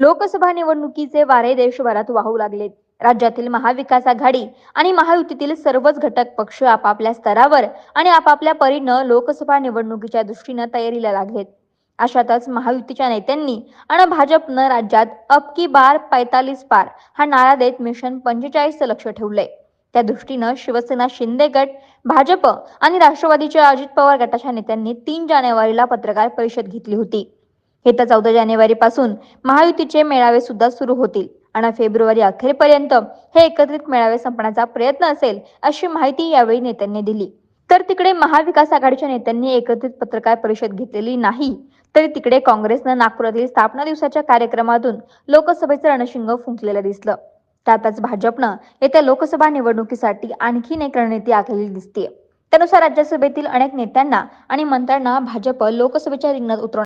लोकसभा निवडणुकीचे वारे देशभरात वाहू लागलेत राज्यातील महाविकास आघाडी आणि महायुतीतील सर्वच घटक पक्ष आपापल्या स्तरावर आणि आपापल्या परीनं लोकसभा निवडणुकीच्या दृष्टीनं तयारीला लागलेत. अशातच महायुतीच्या नेत्यांनी आणि भाजपनं राज्यात अब की बार पैतालीस पार हा नारा देत मिशन पंचेचाळीसचं लक्ष ठेवलंय. त्या दृष्टीनं शिवसेना शिंदे गट भाजप आणि राष्ट्रवादीच्या अजित पवार गटाच्या नेत्यांनी तीन जानेवारीला पत्रकार परिषद घेतली होती. येत्या चौदा जानेवारी पासून महायुतीचे मेळावे सुद्धा सुरू होतील. आणि फेब्रुवारी अखेरपर्यंत हे एकत्रित मेळावे संपण्याचा प्रयत्न असेल अशी माहिती यावेळी नेत्यांनी दिली. तर तिकडे महाविकास आघाडीच्या नेत्यांनी एकत्रित पत्रकार परिषद घेतलेली नाही तरी तिकडे काँग्रेसनं नागपुरातील स्थापना दिवसाच्या कार्यक्रमातून लोकसभेचं रणशिंग फुंकलेलं दिसलं. त्यातच भाजपनं येत्या लोकसभा निवडणुकीसाठी आणखीन एक रणनीती आखलेली दिसते त्यानुसार राज्यसभेतील अनेक नेत्यांना आणि मंत्र्यांना भाजप लोकसभेच्या रिंगणात उतरवण्यात